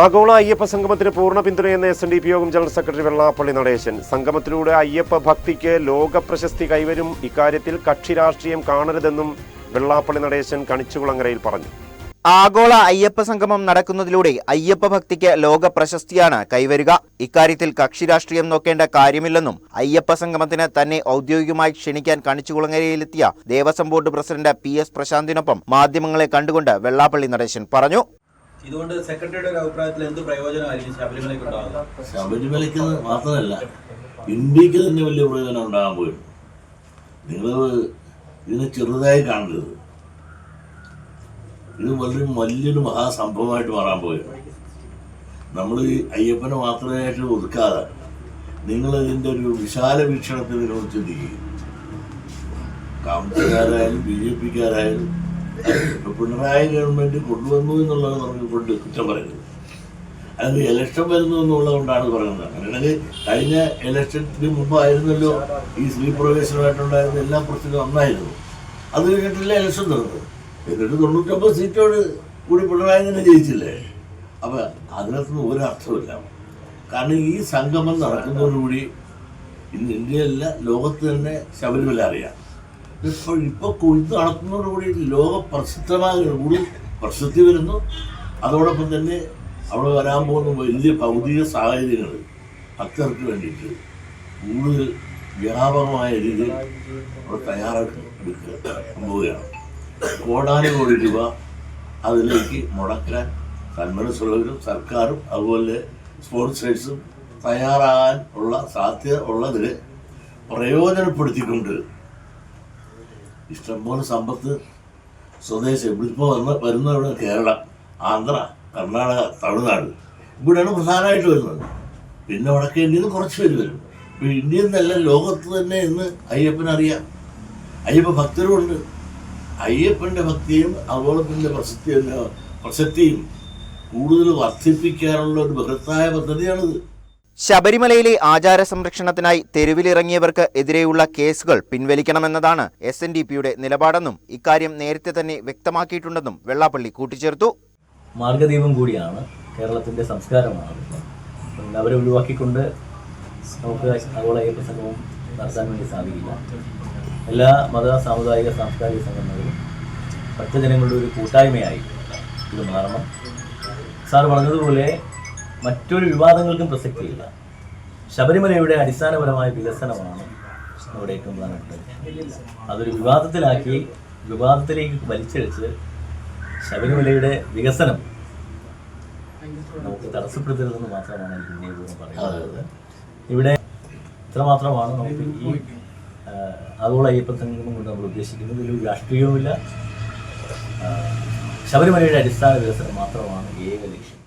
ആഗോള അയ്യപ്പ സംഗമത്തിന് പൂർണ പിന്തുണയെന്ന് എസ് എൻ ഡി പി യോഗം ജനറൽ സെക്രട്ടറി വെള്ളാപ്പള്ളി നടേശൻ. സംഗമത്തിലൂടെ അയ്യപ്പ ഭക്തിക്ക് ലോക പ്രശസ്തി കൈവരും ഇക്കാര്യത്തിൽ കക്ഷി രാഷ്ട്രീയം കാണരുതെന്നും വെള്ളാപ്പള്ളി നടേശൻ കണിച്ചുകുളങ്ങരയിൽ പറഞ്ഞു. ആഗോള അയ്യപ്പ സംഗമം നടക്കുന്നതിലൂടെ അയ്യപ്പ ഭക്തിക്ക് ലോക പ്രശസ്തിയാണ് കൈവരിക. ഇക്കാര്യത്തിൽ കക്ഷി രാഷ്ട്രീയം നോക്കേണ്ട കാര്യമില്ലെന്നും അയ്യപ്പ സംഗമത്തിന് തന്നെ ഔദ്യോഗികമായി ക്ഷണിക്കാൻ കണിച്ചുകുളങ്ങരയിലെത്തിയ Devaswom board president P S പ്രശാന്തിനൊപ്പം മാധ്യമങ്ങളെ കണ്ടുകൊണ്ട് വെള്ളാപ്പള്ളി നടേശൻ പറഞ്ഞു. ഇതുകൊണ്ട് സെക്രട്ടറിയുടെ ഒരു അഭിപ്രായത്തിൽ എന്ത് പ്രയോജനമായിരിക്കും ശബരിമലയ്ക്ക് ഉണ്ടാകുന്നത് ശബരിമലയ്ക്ക് മാത്രമല്ല ഇന്ത്യയ്ക്ക് തന്നെ വലിയ പ്രയോജനം ഉണ്ടാകാൻ പോയി നിങ്ങൾ ഇതിനെ ചെറുതായി കാണരുത്. ഇത് വളരെ വലിയൊരു മഹാസംഭവമായിട്ട് മാറാൻ പോവുകയാണ്. നമ്മൾ ഈ അയ്യപ്പനെ മാത്രമായിട്ട് ഒതുക്കാതെ നിങ്ങൾ ഇതിന്റെ ഒരു വിശാല വീക്ഷണത്തിൽ നിങ്ങൾ ചിന്തിക്കുക കോൺഗ്രസ്സുകാരായാലും ബി ജെ പിക്കാരായാലും പിണറായി ഗവൺമെന്റ് കൊണ്ടുവന്നു എന്നുള്ളത് നമുക്ക് കൊണ്ട് കുറ്റം പറയുന്നത്. അത് ഇലക്ഷൻ വരുന്നു എന്നുള്ളത് കൊണ്ടാണ് പറയുന്നത്. അങ്ങനെയാണെങ്കിൽ കഴിഞ്ഞ ഇലക്ഷന് മുമ്പായിരുന്നല്ലോ ഈ സ്ത്രീ പ്രവേശനമായിട്ടുണ്ടായിരുന്ന എല്ലാ പ്രശ്നവും നന്നായിരുന്നു. അത് കഴിഞ്ഞിട്ടില്ല ഇലക്ഷൻ നടന്നത് എന്നിട്ട് തൊണ്ണൂറ്റൊമ്പത് സീറ്റോട് കൂടി പിണറായി തന്നെ ജയിച്ചില്ലേ? അപ്പം അതിനകത്തൊന്നും ഒരു അർത്ഥമില്ല കാരണം ഈ സംഗമം നടക്കുന്നതോടുകൂടി ഇന്ന് ഇന്ത്യയല്ല ലോകത്ത് തന്നെ ശബരിമല അറിയാം. ഇപ്പോൾ ഇപ്പോൾ കൊയ്ത്ത് നടത്തുന്നതോടുകൂടി ലോക പ്രസിദ്ധമായ കൂടി പ്രസിദ്ധി വരുന്നു. അതോടൊപ്പം തന്നെ അവിടെ വരാൻ പോകുന്ന വലിയ ഭൗതിക സാഹചര്യങ്ങൾ ഭക്തർക്ക് വേണ്ടിയിട്ട് കൂടുതൽ വ്യാപകമായ രീതിയിൽ അവിടെ തയ്യാറാക്കി എടുക്കുക പോവുകയാണ്. കോടാനുകോടി രൂപ അതിലേക്ക് മുടക്കാൻ സന്മനസ്സുള്ളവരും സർക്കാരും അതുപോലെ സ്പോൺസേഴ്സും തയ്യാറാകാൻ ഉള്ള സാധ്യത ഉള്ളതിൽ പ്രയോജനപ്പെടുത്തിക്കൊണ്ട് ഇഷ്ടംപോലെ സമ്പത്ത് സ്വദേശം ഇവിടിപ്പോൾ വന്ന വരുന്ന ഇവിടെ കേരളം ആന്ധ്ര കർണാടക തമിഴ്നാട്. ഇവിടെയാണ് പ്രധാനമായിട്ട് വരുന്നത്. പിന്നെ വടക്കേന്ത്യയിൽ നിന്ന് കുറച്ച് പേര് വരും. ഇപ്പോൾ ഇന്ത്യയിൽ നിന്നല്ല ലോകത്ത് തന്നെ ഇന്ന് അയ്യപ്പനറിയാം അയ്യപ്പ ഭക്തരുമുണ്ട്. അയ്യപ്പന്റെ ഭക്തിയും തന്നെ പ്രസക്തി പ്രസക്തിയും കൂടുതൽ വർദ്ധിപ്പിക്കാനുള്ള ഒരു ബൃഹത്തായ പദ്ധതിയാണിത്. ശബരിമലയിലെ ആചാര സംരക്ഷണത്തിനായി തെരുവിലിറങ്ങിയവർക്ക് എതിരെയുള്ള കേസുകൾ പിൻവലിക്കണമെന്നതാണ് എസ് എൻ ഡി പിയുടെ നിലപാടെന്നും ഇക്കാര്യം നേരത്തെ തന്നെ വ്യക്തമാക്കിയിട്ടുണ്ടെന്നും വെള്ളാപ്പള്ളി കൂട്ടിച്ചേർത്തു. മാർഗദീപം കൂടിയാണ് കേരളത്തിന്റെ സംസ്കാരമാണ് അവരെ ഒഴിവാക്കിക്കൊണ്ട് നമുക്ക് നടത്താൻ വേണ്ടി സാധിക്കില്ല. എല്ലാ മത സാമുദായിക സാംസ്കാരിക സംഘടനകളും ഭക്തജനങ്ങളുടെ ഒരു കൂട്ടായ്മയായി ഇത് മാറണം. സാർ പറഞ്ഞതുപോലെ മറ്റൊരു വിവാദങ്ങൾക്കും പ്രസക്തിയില്ല ശബരിമലയുടെ അടിസ്ഥാനപരമായ വികസനമാണ് ഇവിടെ ഏറ്റവും അതൊരു വിവാദത്തിലാക്കി വിവാദത്തിലേക്ക് വലിച്ചടിച്ച് ശബരിമലയുടെ വികസനം നമുക്ക് തടസ്സപ്പെടുത്തരുതെന്ന് മാത്രമാണ് എനിക്ക് വിനയപൂർവം പറയുന്നത് ഇവിടെ ഇത്രമാത്രമാണ് നമുക്ക് ഈ ആഗോള അയ്യപ്പ സംഗമം കൊണ്ട് നമ്മൾ ഉദ്ദേശിക്കുന്നത്. ഇതിൽ രാഷ്ട്രീയവുമില്ല. ശബരിമലയുടെ അടിസ്ഥാന വികസനം മാത്രമാണ് ഏക ലക്ഷ്യം.